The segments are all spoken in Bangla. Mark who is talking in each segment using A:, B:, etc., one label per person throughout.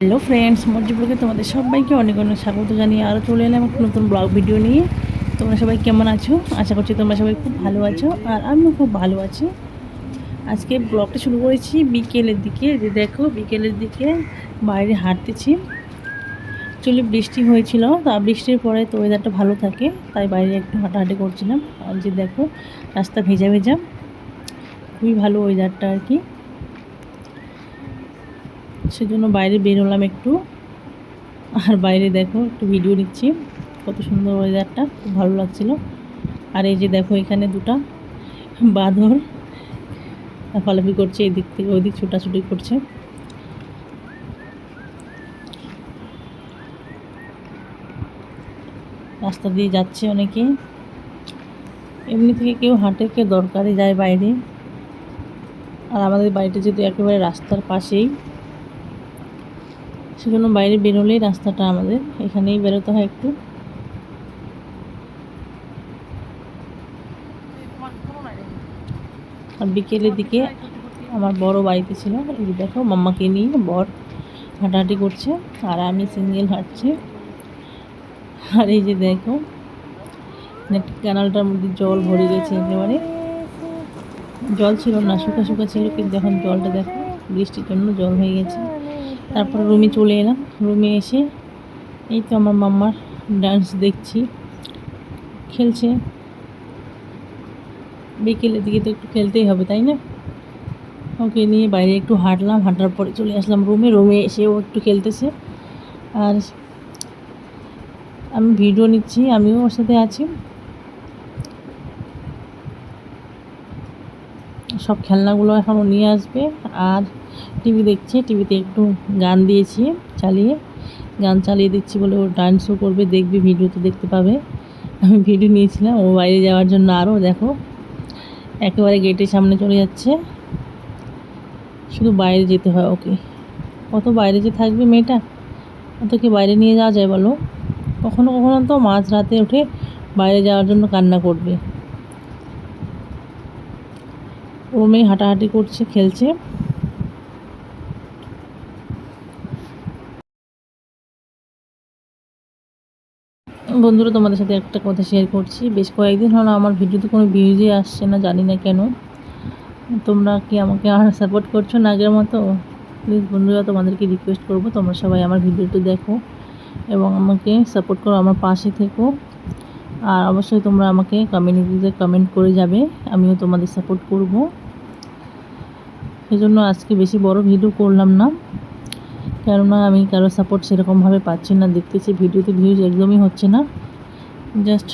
A: হ্যালো ফ্রেন্ডস মর্জিপুরকে তোমাদের সবাইকে অনেক অনেক স্বাগত জানিয়ে আরও চলে এলাম একটা নতুন ব্লগ ভিডিও নিয়ে। তোমরা সবাই কেমন আছো? আশা করছি তোমরা সবাই খুব ভালো আছো আর আমিও খুব ভালো আছি। আজকে ব্লগটা শুরু করেছি বিকেলের দিকে। যে দেখো, বিকেলের দিকে বাইরে হাঁটতেছি। চলি বৃষ্টি হয়েছিল, তা বৃষ্টির পরে তো ওয়েদারটা ভালো থাকে, তাই বাইরে একটু হাঁটাহাঁটি করছিলাম। আর যে দেখো, রাস্তা ভেজা ভেজা। খুবই ভালো ওয়েদারটা আর কি। সেজন্য বাইরে বেরোলাম একটু। আর বাইরে দেখো, একটু ভিডিও নিচ্ছি কত সুন্দর ওয়েদারটা খুব ভালো লাগছিল। আর এই যে দেখো এখানে দুটা বাঁধর লাফালাফি করছে এদিক থেকে ওইদিক ছুটাছুটি করছে। রাস্তা দিয়ে যাচ্ছে অনেকে। এমনি থেকে কেউ হাঁটে, কেউ দরকারে যায় বাইরে। আর আমাদের বাড়িটা যেহেতু একেবারে রাস্তার পাশেই সেজন্য বাইরে বেরোলেই রাস্তাটা আমাদের। এখানেই বেরোতে হয় একটু। আর বিকেলের দিকে আমার বড় বাড়িতে ছিল। এই দেখো, মাম্মাকে নিয়ে বর হাঁটাহাঁটি করছে আর আমি সিঙ্গেল হাঁটছি। আর এই যে দেখো ক্যানালটার মধ্যে জল ভরে গেছে একেবারে। জল ছিল না শুকা শুকা ছিল, কিন্তু এখন জলটা দেখো, বৃষ্টির জন্য জল হয়ে গেছে। তারপর রুমে চলে এলাম। রুমে এসে এই তো আমার মাম্মার ডান্স দেখছি। খেলছে। বিকেলের দিকে তো একটু খেলতেই হবে, তাই না? ওকে নিয়ে বাইরে একটু হাঁটলাম, হাঁটার পরে চলে আসলাম রুমে। রুমে এসেও একটু খেলতেছে। আর আমি ভিডিও নিচ্ছি, আমিও ওর সাথে আছি। সব খেলনাগুলো এখনও নিয়ে আসবে। আর টিভি দেখছে, টিভিতে একটু গান দিয়েছি চালিয়ে। গান চালিয়ে দিচ্ছি বলে ও ডান্সও করবে, দেখবে, ভিডিওতে দেখতে পাবে। আমি ভিডিও নিয়েছিলাম, ও বাইরে যাওয়ার জন্য আরও দেখো। একেবারে গেটের সামনে চলে যাচ্ছে। শুধু বাইরে যেতে হয় ওকে। কত বাইরে যে থাকবে মেয়েটা অত কি বাইরে নিয়ে যাওয়া যায় বলো। কখনো কখনো তো মাঝ রাতে উঠে বাইরে যাওয়ার জন্য কান্না করবে। রুমে হাঁটাহাঁটি করছে, খেলছে। বন্ধুরা, তোমাদের সাথে একটা কথা শেয়ার করছি। বেশ কয়েকদিন হলো আমার ভিডিওতে কোনো ভিউজই আসছে না, জানি না কেন। তোমরা কি আমাকে আর সাপোর্ট করছ না আগের মতো? প্লিজ বন্ধুরা, তোমাদেরকে রিকোয়েস্ট করব, তোমরা সবাই আমার ভিডিওটি দেখো এবং আমাকে সাপোর্ট করো আমার পাশে থেকো। আর অবশ্যই তোমরা আমাকে কমিউনিটিতে কমেন্ট করে যাবে, আমিও তোমাদের সাপোর্ট করব। সেজন্য আজকে বেশি বড় ভিডিও করলাম না। কেননা আমি কারও সাপোর্ট সেরকমভাবে পাচ্ছি না। দেখতেছি ভিডিওতে ভিউজ একদমই হচ্ছে না। জাস্ট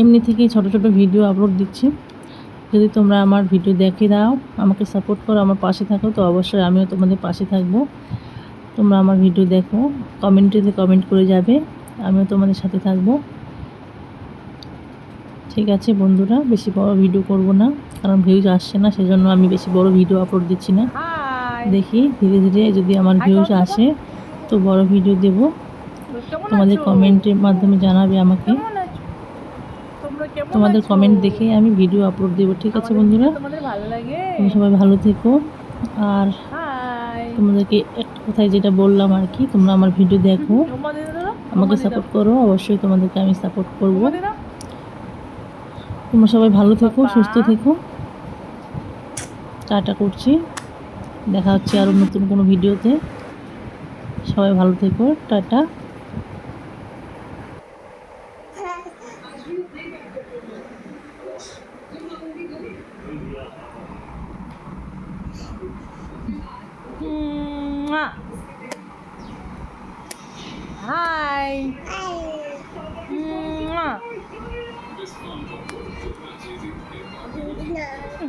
A: এমনি থেকেই ছোট ছোট ভিডিও আপলোড দিচ্ছি। যদি তোমরা আমার ভিডিও দেখে দাও, আমাকে সাপোর্ট করো, আমার পাশে থাকো, তো অবশ্যই আমিও তোমাদের পাশে থাকব। তোমরা আমার ভিডিও দেখো কমেন্টিতে কমেন্ট করে যাবে, আমিও তোমাদের সাথে থাকব। ঠিক আছে বন্ধুরা বেশি বড় ভিডিও করব না কারণ ভিউজ আসছে না সেজন্য আমি বেশি বড় ভিডিও আপলোড দিচ্ছি না। দেখি ধীরে ধীরে যদি আমার ভিউজ আসে তো বড় ভিডিও দেব। তোমাদের কমেন্টের মাধ্যমে জানাবে আমাকে। তোমাদের কমেন্ট দেখে আমি ভিডিও আপলোড দেবো ঠিক আছে বন্ধুরা? তুমি সবাই ভালো থেকো। আর তোমাদেরকে একটা কথায় যেটা বললাম আর কি তোমরা আমার ভিডিও দেখো। আমাকে সাপোর্ট করো অবশ্যই তোমাদেরকে আমি সাপোর্ট করব। তোমরা সবাই ভালো থেকো সুস্থ থেকো। টাটা করছি। দেখা হচ্ছে আরও নতুন কোনো ভিডিওতে। সবাই ভালো থেকো টাটা।
B: Hi. Mwah.